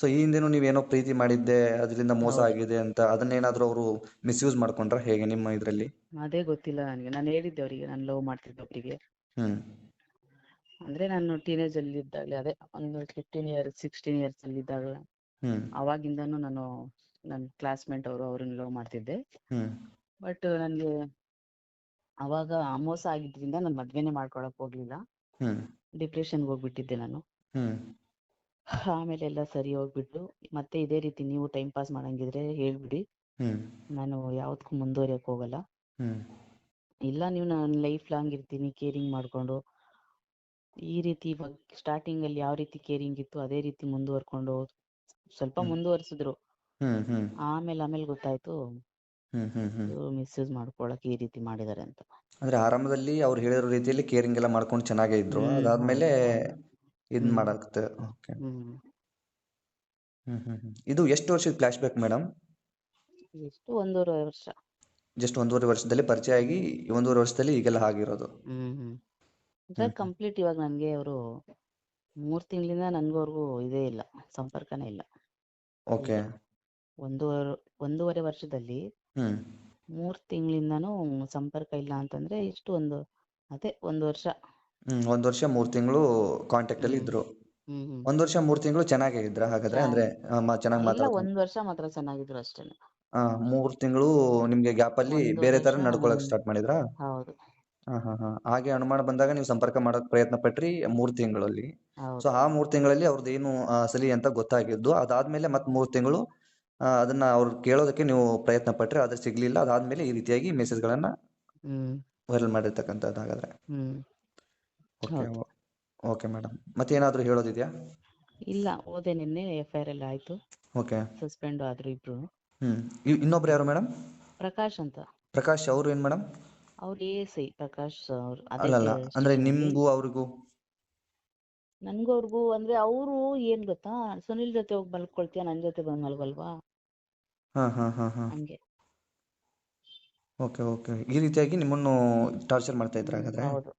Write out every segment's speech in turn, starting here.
So ಈ ಹಿಂದೆನೂ ನೀವೇನೋ ಪ್ರೀತಿ ಮಾಡಿದ್ದೆ ಅದರಿಂದ ಮೋಸ ಆಗಿದೆ ಅಂತ ಅದನ್ನೇನಾದ್ರೂ ಅವರು ಮಿಸ್ಯೂಸ್ ಮಾಡ್ಕೊಂಡ್ರ ಹೇಗೆ ನಿಮ್ಮ ಇದರಲ್ಲಿ? ಅದೇ ಗೊತ್ತಿಲ್ಲ ನನಗೆ. ನಾನು ಹೇಳಿದ್ದೆ ಅವರಿಗೆ ನಾನು ಲವ್ ಮಾಡ್ತಿದ್ದೆ ಒಬ್ಬರಿಗೆ ಹ್ಮ್. ಅಂದ್ರೆ ನಾನು ಟೀನೇಜ್ ಅಲ್ಲಿ ಇದ್ದಾಗಲೇ ಅದೇ ಒಂದು ಫಿಫ್ಟೀನ್ ಇಯರ್ ಸಿಕ್ಸ್ಟೀನ್ ಇಯರ್ಸ್ ಅಲ್ಲಿ ಇದ್ದಾಗ ಹ್ಮ್. ಅವಾಗಿಂದನೂ ನಾನು ನನ್ನ ಕ್ಲಾಸ್ಮೇಟ್ ಅವರು ಅವ್ರನ್ನ ಲವ್ ಮಾಡ್ತಿದ್ದೆ. ಹ್ಮ್. ಬಟ್ ನನಗೆ ಅವಾಗ ಮೋಸ ಆಗಿದ್ರಿಂದ ನಾನು ಮದ್ವೆನೇ ಮಾಡ್ಕೊಳಕ್ ಹೋಗ್ಲಿಲ್ಲ. ಹ್ಮ್. ಡಿಪ್ರೆಷನ್ಗೆ ಹೋಗ್ಬಿಟ್ಟಿದ್ದೆ ನಾನು. ಹ್ಮ್. ಆಮೇಲೆ ಎಲ್ಲ ಸರಿ ಹೋಗ್ಬಿಟ್ಟು ಮತ್ತೆ ಇದೇ ರೀತಿ ನೀವು ಟೈಮ್ ಪಾಸ್ ಮಾಡಂಗಿದ್ರೆ ಹೇಳ್ಬಿಡಿ. ನಾನು ಯಾವತ್ತಕ್ಕೂ ಮುಂದುವರಿಯಕ್ ಹೋಗಲ್ಲ. ಇಲ್ಲ ನೀವು ನನ್ನ ಲೈಫ್ ಲಾಂಗ್ ಇರ್ತೀನಿ ಕೇರಿಂಗ್ ಮಾಡ್ಕೊಂಡು. ಈ ರೀತಿ ಇವಾಗ ಸ್ಟಾರ್ಟಿಂಗ್ ಅಲ್ಲಿ ಯಾವ ರೀತಿ ಕೇರಿಂಗ್ ಇತ್ತು ಅದೇ ರೀತಿ ಮುಂದುವರ್ಕೊಂಡು ಸ್ವಲ್ಪ ಮುಂದುವರಿಸಿದ್ರು. ಆಮೇಲೆ ಆಮೇಲೆ ಗೊತ್ತಾಯ್ತು. ಮಿಸ್ಯೂಸ್ ಮಾಡ್ಕೊಳಕ್ ಈ ರೀತಿ ಮಾಡಿದಾರೆ ಅಂತ. ಅಂದ್ರೆ ಆರಂಭದಲ್ಲಿ ಅವ್ರು ಹೇಳಿರೋ ರೀತಿಯಲ್ಲಿ ಕೇರಿಂಗ್ ಎಲ್ಲ ಮಾಡ್ಕೊಂಡು ಚೆನ್ನಾಗೇ ಇದ್ರು. ಅದಾದ್ಮೇಲೆ ಇದ್ ಮಾಡಾಕ್ತ ಓಕೆ. ಇದು ಎಷ್ಟು ವರ್ಷದ ಫ್ಲಾಶ್ ಬ್ಯಾಕ್ ಮೇಡಮ್ ಎಷ್ಟು ಒಂದೂವರೆ ವರ್ಷ. ಜಸ್ಟ್ ಒಂದೂವರೆ ವರ್ಷದಲ್ಲಿ ಪರಿಚಯ ಆಗಿ ಒಂದೂವರೆ ವರ್ಷದಲ್ಲಿ ಈಗೆಲ್ಲ ಆಗಿರೋದು ಸರ್ ಹ್ಮ್. ಹ್ಮ್ ಹ್ಮ್. ಕಂಪ್ಲೀಟ್ ಇವಾಗ ನನಗೆ ಅವರು ಮೂರ್ ತಿಂಗಳಿಂದ ನನಗವ್ರಿಗೂ ಇದೇ ಇಲ್ಲ ಸಂಪರ್ಕನೇ ಇಲ್ಲ. ಓಕೆ. ಒಂದೂವರೆ ಒಂದೂವರೆ ವರ್ಷದಲ್ಲಿ ಹ್ಮ್. ಮೂರ್ ತಿಂಗಳಿಂದನೂ ಸಂಪರ್ಕ ಇಲ್ಲ ಅಂತಂದ್ರೆ ಇಷ್ಟು ಒಂದು ಅದೇ ಒಂದು ವರ್ಷ. ಹ್ಮ್ ಒಂದ್ ವರ್ಷ ಮೂರ್ ತಿಂಗಳು ಕಾಂಟ್ಯಾಕ್ಟ್ ಅಲ್ಲಿ. ಇದ್ರು. ಹ್ಮ್ ಹ್ಮ್ ಒಂದ್ ವರ್ಷ ಮೂರ್ ತಿಂಗಳು ಚೆನ್ನಾಗೇ ಇದ್ರ ಹಾಗಾದ್ರೆ ಅಂದ್ರೆ ಚೆನ್ನಾಗಿ ಇಲ್ಲ ಮಾತಾಡ್ಕೊಂಡು ಒಂದ್ ವರ್ಷ ಮಾತ್ರ ಚೆನ್ನಾಗಿದ್ರು ಅಷ್ಟೇನೆ. ಹಾ ಮೂರ್ ತಿಂಗಳು ನಿಮ್ಗೆ ಗ್ಯಾಪ್ ಅಲ್ಲಿ ಒಂದು ಬೇರೆ ತರ ವರ್ಷ, ನಡ್ಕೊಳಕ್ ಹ್ಮ್. ಸ್ಟಾರ್ಟ್ ಮಾಡಿದ್ರಾ? ಹೌದು. ಹಾ ಹಾ ಹಾ. ಹಾಗೆ ಅನುಮಾನ ಬಂದಾಗ ನೀವು ಸಂಪರ್ಕ ಮಾಡಕ್ ಪ್ರಯತ್ನ ಪಟ್ರಿ ಮೂರ್ ತಿಂಗಳಲ್ಲಿ. ಸೊ ಹೌದು ಆ ಮೂರ್ ತಿಂಗಳಲ್ಲಿ ಅವ್ರದ್ದು ಏನು ಸಲಿ ಅಂತ ಗೊತ್ತಾಗಿದ್ದು ಅದಾದ್ಮೇಲೆ ಮತ್ ಮೂರ್ ತಿಂಗಳು ಆ, ಅದನ್ನ ಅವ್ರು ಕೇಳೋದಕ್ಕೆ ನೀವು ಪ್ರಯತ್ನ ಪಟ್ರಿ ಆದ್ರೆ ಸಿಗ್ಲಿಲ್ಲ. ಅದಾದ್ಮೇಲೆ ಈ ರೀತಿಯಾಗಿ ಮೆಸೇಜ್ ಗಳನ್ನ ಹ್ಮ್. ವೈರಲ್ ಮಾಡಿರ್ತಕ್ಕಂಥದ್ದು ಹಾಗಾದ್ರೆ. ಹ್ಮ್. ಓಕೆ. Okay madam. ಮತ್ತೇನಾದ್ರೂ ಹೇಳೋದಿದ್ಯಾ? ಇಲ್ಲ ಓದೆ ನಿನ್ನೆ ಎಫ್ ಐ ಆರ್ ಎಲ್ಲ ಆಯ್ತು. ಓಕೆ. ಸಸ್ಪೆಂಡ್ ಆದ್ರು ಇಬ್ರು. ಹ್ಮ್. ಇ- ಇನ್ನೊಬ್ರು ಯಾರು ಮೇಡಮ್? ಪ್ರಕಾಶ್ ಅಂತ. ಪ್ರಕಾಶ್ ಅವರು ಏನ್ ಮೇಡಮ್? ಅವ್ರು ಎ ಎಸ್ ಐ ಪ್ರಕಾಶ್ ಅವ್ರು. ಅಲ್ಲಲ್ಲ ಅದೇ ಅಂದ್ರೆ station ಅಲ್ಲಿ. ನಿಮ್ಗೂ ಅವ್ರಿಗೂ? ನನ್ಗೂ ಅವ್ರಿಗೂ ಅಂದ್ರೆ ಅವರು ಏನ್ ಗೊತ್ತಾ? ಸುನಿಲ್ ಜೊತೆ ಹೋಗಿ ಮಲ್ಕೊಳ್ತೀಯ ನನ್ ಜೊತೆ ಬಂದ್ ಮಲ್ಗಲ್ವಾ? ಹಾ ಹಾ ಹಾ ಹಾ. ಹಂಗೆ. Okay okay. ಈ ರೀತಿಯಾಗಿ ನಿಮ್ಮನ್ನು ಟಾರ್ಚರ್ ಮಾಡ್ತಾ ಇದ್ರ ಹಾಗಾದ್ರೆ ಹೌದು.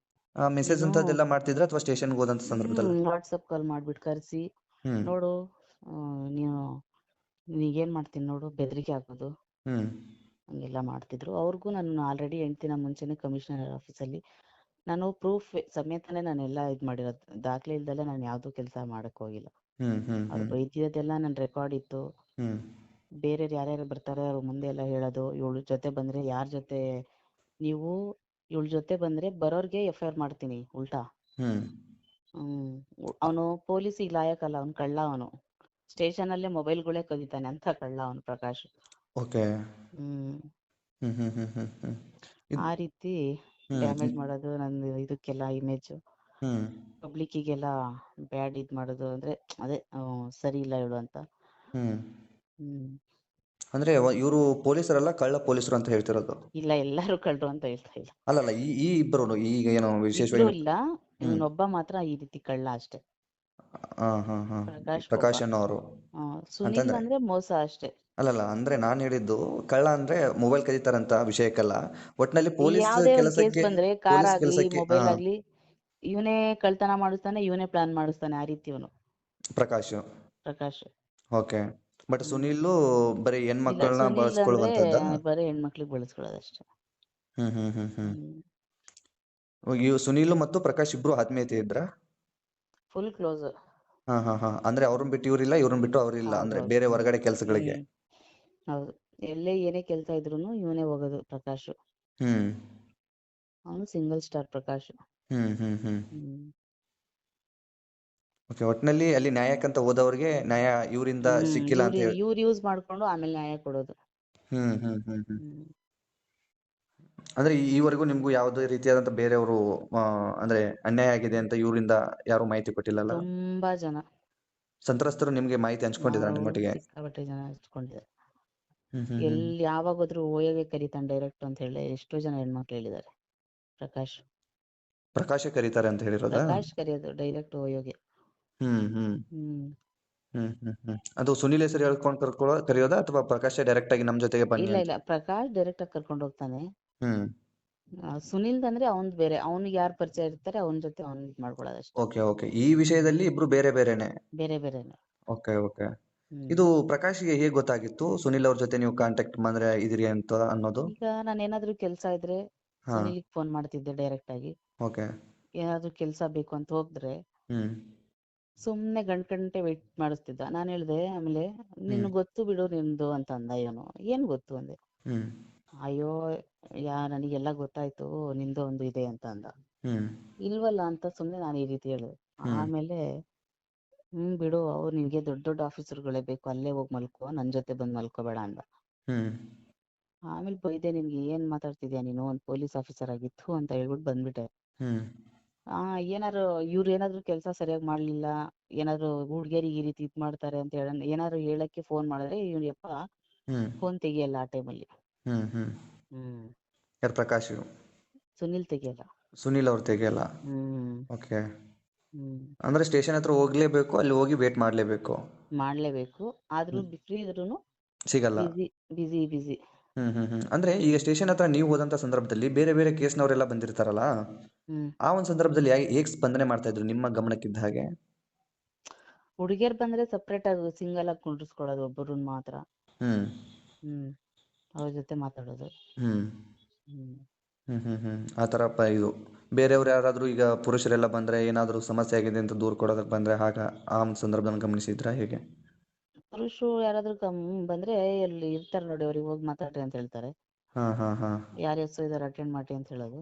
ಮೆಸೇಜ್ ಅಂತದೆಲ್ಲ ಮಾಡ್ತಿದ್ರ ಅಥವಾ ಸ್ಟೇಷನ್ಗೆ ಹೋದಂತ ಸಂದರ್ಭದಲ್ಲಿ? ವಾಟ್ಸಪ್ ಕಾಲ್ ಮಾಡ್ಬಿಟ್ಟು ಕರ್ಸಿ. ಹ್ಮ್. ನೋಡು ಆ, ನೀನು ನೀಗೇನ್ ಮಾಡ್ತೀನಿ ನೋಡು ಬೆದರಿಕೆ ಹಾಕೋದು ಹ್ಮ್. ಹಂಗೆಲ್ಲ ಮಾಡ್ತಿದ್ರು. ಅವ್ರಿಗೂ ನಾನು ಆಲ್ರೆಡಿ ಎಂಟು ದಿನ ಮುಂಚೆನೆ ಕಮಿಷನರ್ ಆಫೀಸಲ್ಲಿ ನಾನು ಪ್ರೂಫ್ ಸಮೇತನೇ ನಾನೆಲ್ಲ ಇದ್ ಮಾಡಿರೋದು. ದಾಖಲೆ ಇಲ್ದಲೆ ನಾನು ಯಾವ್ದು ಕೆಲಸ ಮಾಡಕ್ ಹೋಗಿಲ್ಲ. ಹ್ಮ್ ಹ್ಮ್ ಅವ್ರು ಹ್ಮ್ ಬೈದಿರೋದೆಲ್ಲ ನನ್ ರೆಕಾರ್ಡ್ ಇತ್ತು. ಬೇರೆ ಬೇರೆಯವ್ರು ಯಾರ್ಯಾರು ಬರ್ತಾರೆ ಅವ್ರ ಮುಂದೆ ಎಲ್ಲ ಹೇಳೋದು. ಇವಳ ಜೊತೆ ಬಂದ್ರೆ ಯಾರ್ ಜೊತೆ ನೀವು ಇವಳ ಜೊತೆ ಬಂದ್ರೆ ಬರೋರ್ಗೆ ಎಫ್ ಐ ಆರ್ ಮಾಡ್ತೀನಿ ಉಲ್ಟಾ. ಹ್ಮ್. ಅವನು ಪೊಲೀಸಿಗೆ ಲಾಯಕಲ್ಲ ಅವನು ಕಳ್ಳ ಅವನು. ಸ್ಟೇಷನ್ ಅಲ್ಲೇ ಮೊಬೈಲ್ಗಳೇ ಕದಿತಾನೆ ಅಂತ ಕಳ್ಳ ಅವನು ಪ್ರಕಾಶ್. ಓಕೆ. ಆ ರೀತಿ ಡ್ಯಾಮೇಜ್ ಮಾಡೋದು ನಂದು ಇದಕ್ಕೆಲ್ಲ ಇಮೇಜ್ ಪಬ್ಲಿಕ್ ಪಬ್ಲಿಕ್ಕಿಗೆಲ್ಲ ಬ್ಯಾಡ್ ಇದ್ ಮಾಡೋದು ಅಂದ್ರೆ ಅದೇ ಸರಿ ಇಲ್ಲ ಇವಳು ಅಂತ. ಹ್ಮ್. ಅಂದ್ರೆ ಇವರು ಪೊಲೀಸರಲ್ಲ ಕಳ್ಳ ಪೊಲೀಸರು ಅಂತ ಹೇಳ್ತಿರೋದು. ಇಲ್ಲ ಎಲ್ಲರೂ ಕಳ್ಳರು ಅಂತ ಹೇಳ್ತಾ ಇಲ್ಲ. ಅಲ್ಲಲ್ಲ ಈ ಈ ಇಬ್ಬರು ಈಗ ಏನೋ ಇಬ್ರು ವಿಶೇಷವಾಗಿ ಇಲ್ಲ ಇನ್ನೊಬ್ಬ ಮಾತ್ರ ಈ ರೀತಿ ಕಳ್ಳ ಅಷ್ಟೇ. ಹಾ ಹಾ ಹಾ. ಪ್ರಕಾಶ್. ಅನ್ನೋರು. ಆ, ಸುನಿಲ್ ಅಂತಂದ್ರೆ? ಅಂದ್ರೆ ಮೋಸ ಅಷ್ಟೇ. ಅಲ್ಲಲ್ಲ ಅಂದ್ರೆ ನಾನ್ ಹೇಳಿದ್ದು ಕಳ್ಳ ಅಂದ್ರೆ ಮೊಬೈಲ್ ಕದೀತಾರಂತ ವಿಷಯಕ್ಕಲ್ಲ. ಒಟ್ನಲ್ಲಿ ಪೊಲೀಸ್ ಯಾವ್ದೇ ಒಂದ್ ಕೇಸ್ ಕೆಲಸಕ್ಕೆ ಬಂದ್ರೆ ಕಾರ್ ಪೊಲೀಸ್ ಆಗ್ಲಿ ಕೆಲಸಕ್ಕೆ ಮೊಬೈಲ್ ಹಾ ಆಗ್ಲಿ ಇವನೇ ಕಳ್ತನ ಮಾಡಿಸ್ತಾನೆ ಇವನೇ ಪ್ಲಾನ್ ಮಾಡಿಸ್ತಾನೆ ಆ ರೀತಿ ಇವನು. ಪ್ರಕಾಶ್. ಪ್ರಕಾಶ್. ಓಕೆ. ಬಟ್ ಸುನಿಲ್ ಬರೀ ಹೆಣ್ಮಕ್ಳನ್ನ ಬಳಸ್ಕೊಳ್ಳುವಂತದ್ದ ಬರೀ ಹೆಣ್ಮಕ್ಳಿಗೆ ಬಳಸ್ಕೊಳ್ಳೋದಷ್ಟೇ. ಹ್ಮ್ ಹ್ಮ್ ಹ್ಮ್ ಹ್ಮ್. ಇವ್ ಸುನಿಲ್ ಮತ್ತು ಪ್ರಕಾಶ್ ಇಬ್ರು ಆತ್ಮೀಯತೆ ಇದ್ರ? ಫುಲ್ ಕ್ಲೋಸ್ ಹಾ ಹಾ ಹಾ. ಅಂದ್ರೆ ಅವ್ರನ್ನ ಬಿಟ್ಟು ಇವ್ರಿಲ್ಲ ಇವ್ರನ್ನ ಬಿಟ್ಟು ಅವ್ರಿಲ್ಲ. ಅಂದ್ರೆ ಬೇರೆ ಹೊರಗಡೆ ಕೆಲಸಗಳಿಗೆ. ಹೌದು. ಎಲ್ಲೇ ಏನೇ ಕೆಲಸ ಇದ್ರೂನು ಇವನೇ ಹೋಗೋದು ಪ್ರಕಾಶ್. ಹ್ಮ್. ಅವನು ಸಿಂಗಲ್ ಸ್ಟಾರ್ ಪ್ರಕಾಶ್. ಹ್ಮ್ ಹ್ಮ್ ಹ್ಮ್. ಹ್ಮ್. ಓಕೆ ಒಟ್ನಲ್ಲಿ ಅಲ್ಲಿ ನ್ಯಾಯಕ್ಕಂತ ಹೋದವ್ರಿಗೆ ನ್ಯಾಯ ಇವರಿಂದ ಸಿಕ್ಕಿಲ್ಲ ಅಂತ ಹೇಳಿ. ಇವ್ರು ಯೂಸ್ ಮಾಡ್ಕೊಂಡು ಆಮೇಲೆ ನ್ಯಾಯ ಕೊಡೋದು. ಹ್ಮ್ ಹ್ಮ್ ಹ್ಮ್ ಹ್ಮ್. ಹ್ಮ್. ಅಂದ್ರೆ ಈ- ಈವರೆಗೂ ನಿಮ್ಗೂ ಯಾವುದೇ ರೀತಿಯಾದಂತ ಬೇರೆಯವರು ಆ, ಅಂದ್ರೆ ಅನ್ಯಾಯ ಆಗಿದೆ ಅಂತ ಇವರಿಂದ ಯಾರು ಮಾಹಿತಿ ಕೊಟ್ಟಿಲ್ಲಲ್ಲ? ತುಂಬಾ ಜನ. ಸಂತ್ರಸ್ತರು ನಿಮ್ಗೆ ಮಾಹಿತಿ ಹಂಚ್ಕೊಂಡಿದ್ದಾರೆ ನಿಮ್ಮೊಟ್ಟಿಗೆ? ಸಿಕ್ಕಾಪಟ್ಟೆ ಜನ ಹಚ್ಕೊಂಡಿದ್ದಾರೆ ಹ್ಮ್ ಹ್ಮ್ ಹ್ಮ್. ಎಲ್ಲಿ ಯಾವಾಗಾದ್ರೂ ಓಯೋಗೆ ಕರೀತಾನೆ ಡೈರೆಕ್ಟ್ ಅಂತ ಹೇಳಿ ಎಷ್ಟೋ ಜನ ಹೆಣ್ಮಕ್ಳು ಹೇಳಿದ್ದಾರೆ. ಪ್ರಕಾಶ್. ಪ್ರಕಾಶ ಕರೀತಾರೆ ಅಂತ ಹೇಳಿರೋದಾ? ಪ್ರಕಾಶ್ ಕರೆಯೋದು ಡೈರೆಕ್ಟ್ ಓಯೋಗೆ ಹ್ಮ್ ಹ್ಮ್. ಹ್ಮ್ ಹ್ಮ್ ಹ್ಮ್. ಹ್ಮ್ ಅದು ಸುನಿಲ್ ಹೆಸರು ಹೇಳ್ಕೊಂಡು ಕರ್ಕೊಳ್ಳೋ ಕರೆಯೋದ ಅಥವಾ ಪ್ರಕಾಶ ಡೈರೆಕ್ಟ್ ಆಗಿ ನಮ್ ಜೊತೆಗೆ ಬನ್ನಿ ಇಲ್ಲ ಅಂತ? ಇಲ್ಲ. ಪ್ರಕಾಶ್ ಡೈರೆಕ್ಟ್ ಆಗಿ ಕರ್ಕೊಂಡು ಹೋಗ್ತಾನೆ. ಹ್ಮ್. ಆ, ಸುನಿಲ್ ಅಂದ್ರೆ ಅವನ್ ಬೇರೆ. ಅವ್ನಿಗೆ ಯಾರು ಪರಿಚಯ ಇರ್ತಾರೆ ಅವನ ಜೊತೆ ಅವ್ನ್ ಇದ್ ಮಾಡ್ಕೊಳ್ಳೋದಷ್ಟೇ ಓಕೆ ಓಕೆ. ಈ ವಿಷಯದಲ್ಲಿ ಇಬ್ರು ಬೇರೆ ಬೇರೆನೆ? ಬೇರೆ ಬೇರೆನೆ. Okay okay. ಹ್ಮ್. ಇದು ಪ್ರಕಾಶ್ಗೆ ಹೇಗೆ ಗೊತ್ತಾಗಿತ್ತು? ಸುನಿಲ್ ಅವ್ರ ಜೊತೆ ನೀವು ಕಾಂಟ್ಯಾಕ್ಟ್ ಅಂದ್ರೆ ಇದೀರಿ ಅಂತ ಅನ್ನೋದು? ಈಗ ನಾನು ಏನಾದ್ರು ಕೆಲಸ ಇದ್ರೆ ಹಾ. ಸುನಿಲಿಗೆ ಫೋನ್ ಮಾಡ್ತಿದ್ದೆ ಡೈರೆಕ್ಟ್ ಆಗಿ. ಓಕೆ. ಏನಾದ್ರು ಕೆಲಸ ಬೇಕು ಅಂತ ಹೋದ್ರೆ ಹ್ಮ್. ಸುಮ್ನೆ ಗಂಟೆ ಗಂಟೆ ವೆಯ್ಟ್ ಮಾಡಿಸ್ತಿದ್ದ. ನಾನು ಹೇಳ್ದೆ ಆಮೇಲೆ ನಿನ್ ಗೊತ್ತು ಬಿಡು ನಿಂದು ಅಂತ ಅಂದ ಇವನು. ಏನ್ ಗೊತ್ತು ಅಂದೆ? ಹ್ಮ್. ಅಯ್ಯೋ ಯಾ ನನಗೆಲ್ಲ ಗೊತ್ತಾಯ್ತು ನಿಂದು ಒಂದು ಇದೆ ಅಂತ ಅಂದ. ಹ್ಮ್. ಇಲ್ವಲ್ಲ ಅಂತ ಸುಮ್ನೆ ನಾನು ಈ ರೀತಿ ಹೇಳಿದೆ. ಹ್ಮ್. ಆಮೇಲೆ ಹ್ಮ್ ಬಿಡು ಅವ್ರು ನಿನ್ಗೆ ದೊಡ್ಡ ದೊಡ್ಡ ಆಫೀಸರ್ಗಳೇ ಬೇಕು ಅಲ್ಲೇ ಹೋಗಿ ಮಲ್ಕೋ ನನ್ ಜೊತೆ ಬಂದ್ ಮಲ್ಕೋಬೇಡ ಅಂದ. ಹ್ಮ್. ಆಮೇಲೆ ಬೈದೆ ನಿನ್ಗೆ ಏನ್ ಮಾತಾಡ್ತಿದ್ಯಾ ನೀನು? ಒಂದ್ ಪೊಲೀಸ್ ಆಫೀಸರ್ ಆಗಿತ್ತು ಅಂತ ಹೇಳ್ಬಿಟ್ಟು ಬಂದ್ಬಿಟ್ಟೆ. ಹ್ಮ್. ಆ ಏನಾರು ಇವ್ರು ಏನಾದ್ರು ಕೆಲಸ ಸರಿಯಾಗಿ ಮಾಡ್ಲಿಲ್ಲ ಏನಾದ್ರು ಹುಡ್ಗಿಯರಿಗೆ ಈ ರೀತಿ ಇದ್ ಮಾಡ್ತಾರೆ ಅಂತ ಹೇಳ ಏನಾದ್ರು ಹೇಳಕ್ಕೆ ಫೋನ್ ಮಾಡಿದ್ರೆ ಇವ್ನ ಯಪ್ಪ ಹ್ಮ್. ಫೋನ್ ತೆಗಿಯಲ್ಲ ಆ ಟೈಮಲ್ಲಿ. ಹ್ಮ್ ಹ್ಮ್. ಹ್ಮ್. ಯಾರು ಪ್ರಕಾಶ್? ಸುನಿಲ್ ತೆಗಿಯಲ್ಲ. ಸುನಿಲ್ ಅವ್ರು ತೆಗಿಯಲ್ಲ? ಹ್ಮ್. ಓಕೆ. ಹ್ಮ್. ಅಂದ್ರೆ ಸ್ಟೇಷನ್ ಹತ್ರ ಹೋಗ್ಲೇಬೇಕು ಅಲ್ಲಿ ಹೋಗಿ ವೇಟ್ ಮಾಡ್ಲೇಬೇಕು? ಮಾಡ್ಲೇಬೇಕು. ಆದ್ರೂ ಫ್ರೀ ಇದ್ರೂನು ಸಿಗಲ್ಲ? ಬಿಸಿ ಬಿಸಿ ಬಿಸಿ. ಹ್ಮ್ ಹ್ಮ್ ಹ್ಮ್. ಅಂದ್ರೆ ಈಗ ಸ್ಟೇಷನ್ ಹತ್ರ ನೀವು ಹೋದಂತ ಸಂದರ್ಭದಲ್ಲಿ ಬೇರೆ ಬೇರೆ ಕೇಸ್ನವರೆಲ್ಲ ಬಂದಿರ್ತಾರಲ್ಲ? ಹ್ಮ್. ಆ ಒಂದು ಸಂದರ್ಭದಲ್ಲಿ ಏಕ್ ಹೇಗೆ ಸ್ಪಂದನೆ ಮಾಡ್ತಾ ಇದ್ರು ನಿಮ್ಮ ಗಮನಕ್ಕಿದ್ದ ಹಾಗೆ? ಹುಡುಗಿಯರ್ ಬಂದ್ರೆ ಸಪ್ರೇಟ್ ಆಗಿ ಸಿಂಗಲ್ ಆಗಿ ಕುಂಡ್ರಿಸ್ಕೊಳ್ಳೋದು ಒಬ್ಬರನ್ನ ಮಾತ್ರ. ಹ್ಮ್. ಹ್ಮ್. ಅವ್ರ ಜೊತೆ ಮಾತಾಡೋದು. ಹ್ಮ್. ಹ್ಮ್. ಹ್ಮ್ ಹ್ಮ್ ಹ್ಮ್. ಆ ಥರ ಪ ಇದು. ಬೇರೆಯವ್ರು ಯಾರಾದರೂ ಈಗ ಪುರುಷರೆಲ್ಲ ಬಂದ್ರೆ ಏನಾದರೂ ಸಮಸ್ಯೆ ಆಗಿದೆ ಅಂತ ದೂರ್ ಕೊಡೋದಕ್ಕೆ ಬಂದ್ರೆ ಆಗ ಆ ಒಂದು ಸಂದರ್ಭದಲ್ಲಿ ಗಮನಿಸಿದ್ರ ಹೇಗೆ? ಪುರುಷರು ಯಾರಾದ್ರೂ ಕಮ್ ಬಂದ್ರೆ ಅಲ್ಲಿ ಇರ್ತಾರೆ ನೋಡಿ ಅವ್ರಿಗೆ ಹೋಗಿ ಮಾತಾಡ್ರಿ ಅಂತ ಹೇಳ್ತಾರೆ. ಯಾರ ಹೆಸರು ಇದಾರೆ ಅಟೆಂಡ್ ಮಾಡಿ ಅಂತ ಹೇಳೋದು.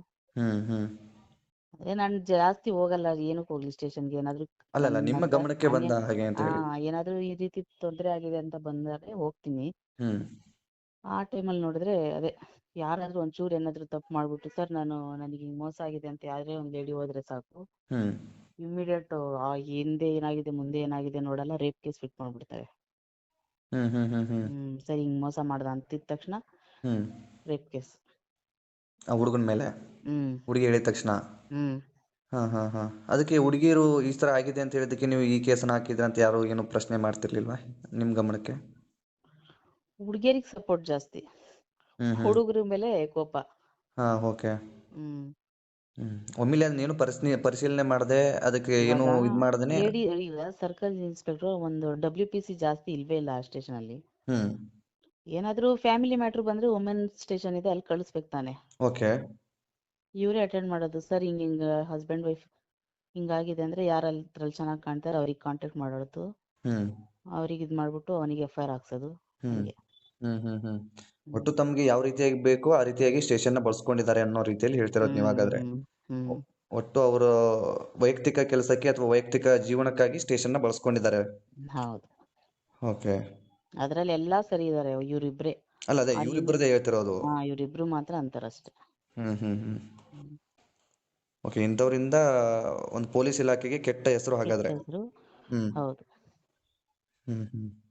ಅದೇ ನಾನು ಜಾಸ್ತಿ ಹೋಗಲ್ಲ ಏನಕ್ಕೆ ಹೋಗ್ಲಿ ಸ್ಟೇಷನ್ಗೆ ಏನಾದ್ರು ಹಾ ನನ್ ನಿಮ್ಮ ಗಮನಕ್ಕೆ ಬಂದ ಹಾಗೆ ಅಂತ ಹೇಳಿ. ಏನಾದ್ರು ಈ ರೀತಿ ತೊಂದರೆ ಆಗಿದೆ ಅಂತ ಬಂದ್ರೆ ಹೋಗ್ತೀನಿ. ಆ ಆ ಟೈಮಲ್ಲಿ ನೋಡಿದ್ರೆ ಅದೇ ಯಾರಾದ್ರೂ ಒಂಚೂರು ಏನಾದ್ರು ತಪ್ಪು ಮಾಡ್ಬಿಟ್ಟು ಸರ್ ನಾನು ನನಗೆ ಮೋಸ ಆಗಿದೆ ಅಂತ ಯಾರೇ ಒಂದ್ ಲೇಡಿ ಹೋದ್ರೆ ಸಾಕು. ಇಮ್ಮಿಡಿಯೇಟ್ ಇಮಿಡಿಯೇಟ್ ಹಿಂದೆ ಏನಾಗಿದೆ ಮುಂದೆ ಏನಾಗಿದೆ ನೋಡಲ್ಲ ರೇಪ್ ಕೇಸ್ ಫಿಟ್ ಮಾಡ್ಬಿಡ್ತಾರೆ. ಹ್ಮ್ ಹ್ಮ್ ಹ್ಮ್ ಹ್ಮ್. ಹ್ಮ್ ಸರಿ ಹಿಂಗ್ ಮೋಸ ಮಾಡ್ದ ಅಂತಿದ ತಕ್ಷಣ ಹ್ಮ್. Rape case. ಆ ಹುಡುಗನ ಮೇಲೆ? ಹ್ಮ್. ಹುಡುಗಿ ಹೇಳಿದ ತಕ್ಷಣ? ಹ್ಮ್. ಹಾ ಹಾ ಹಾ. ಅದಕ್ಕೆ ಹುಡುಗಿರು ಈ ತರ ಆಗಿದೆ ಅಂತ ಹೇಳಿದಕ್ಕೆ ನೀವು ಈ ಕೇಸ್ ಹಾಕಿದ್ರ ಅಂತ ಯಾರು ಏನು ಪ್ರಶ್ನೆ ಮಾಡ್ತಿರ್ಲಿಲ್ವಾ ನಿಮ್ಮ ಗಮನಕ್ಕೆ? ಹುಡುಗಿಯರಿಗೆ ಸಪೋರ್ಟ್ ಜಾಸ್ತಿ. ಹ್ಮ್ ಹ್ಮ್. ಹುಡುಗರ ಮೇಲೆ ಕೋಪ. ಹಾ ಓಕೆ. ಹ್ಮ್. ಹ್ಮ್. ಒಮ್ಮೆಲೆ ಅದನ್ನೇನು ಪರಿಸ್ನಿ ಪರಿಶೀಲನೆ ಮಾಡದೆ ಅದಕ್ಕೆ ಏನು ಇವಾಗ ಇದು ಮಾಡ್ದೇನೆ? ಲೇಡಿ ಇಲ್ಲ ಸರ್ಕಲ್ ಇನ್ಸ್ಪೆಕ್ಟರ್ ಒಂದು ಡಬ್ಲ್ಯೂ ಪಿ ಸಿ ಜಾಸ್ತಿ ಇಲ್ವೇ ಇಲ್ಲ ಆ ಸ್ಟೇಷನ್ ಅಲ್ಲಿ ಹ್ಮ್. ಏನಾದ್ರೂ ಫ್ಯಾಮಿಲಿ ಮ್ಯಾಟ್ರ್ ಬಂದ್ರೆ ವುಮೆನ್ ಸ್ಟೇಷನ್ ಇದೆ ಅಲ್ಲಿ ಕಳಿಸ್ಬೇಕು ತಾನೆ. ಓಕೆ. ಇವರೇ ಅಟೆಂಡ್ ಮಾಡೋದು. ಸರ್ ಹಿಂಗ್ ಹಿಂಗ ಹಸ್ಬೆಂಡ್ ವೈಫ್ ಹಿಂಗಾಗಿದೆ ಅಂದ್ರೆ ಯಾರು ಅಲ್ಲಿ ಚೆನ್ನಾಗಿ ಕಾಣ್ತಾರೆ ಅವ್ರಿಗೆ ಕಾಂಟ್ಯಾಕ್ಟ್ ಮಾಡೋದು. ಹ್ಮ್. ಅವ್ರಿಗೆ ಇದ್ ಮಾಡ್ಬಿಟ್ಟು ಅವನಿಗೆ ಎಫ್ ಐ ಆರ್ ಹಾಕ್ಸೋದು. ಹ್ಮ್. ಹಂಗೆ. ಹ್ಮ್ ಹ್ಮ್ ಹ್ಮ್ ಹ್ಮ್. ಒಟ್ಟು ತಮ್ಗೆ ಯಾವ ರೀತಿಯಾಗಿ ಬೇಕೋ ಆ ರೀತಿಯಾಗಿ ಸ್ಟೇಷನ್ನ ಬಳಸ್ಕೊಂಡಿದ್ದಾರೆ ಅನ್ನೋ ರೀತಿಯಲ್ಲಿ ಹೇಳ್ತಿರೋದು ನೀವು ಹಾಗಾದ್ರೆ ಹ್ಮ್ ಹ್ಮ್. ಒ- ಒಟ್ಟು ಅವರ ವೈಯಕ್ತಿಕ ಕೆಲಸಕ್ಕೆ ಅಥವಾ ವೈಯಕ್ತಿಕ ಜೀವನಕ್ಕಾಗಿ ಸ್ಟೇಷನ್ನ ಬಳಸ್ಕೊಂಡಿದ್ದಾರೆ. ಹೌದು. ಓಕೆ. ಅದ್ರಲ್ಲಿ ಎಲ್ಲಾ ಸರಿ ಇದಾರೆ ಇವ್ರಿಬ್ರೆ. ಅಲ್ಲ ಅದೇ ಇವ್ರಿಬ್ರದೇ ಹೇಳ್ತಿರೋದು. ಹಾ ಇವ್ರಿಬ್ರು ಮಾತ್ರ ಅಂತಾರಷ್ಟೇ. ಹ್ಮ್ ಹ್ಮ್. ಓಕೆ ಇಂಥವ್ರಿಂದ ಒಂದು ಪೊಲೀಸ್ ಇಲಾಖೆಗೆ ಕೆಟ್ಟ ಹೆಸರು ಹಾಗಾದ್ರೆ. ಹ್ಮ್. ಹೌದು. ಹ್ಮ್ ಹ್ಮ್.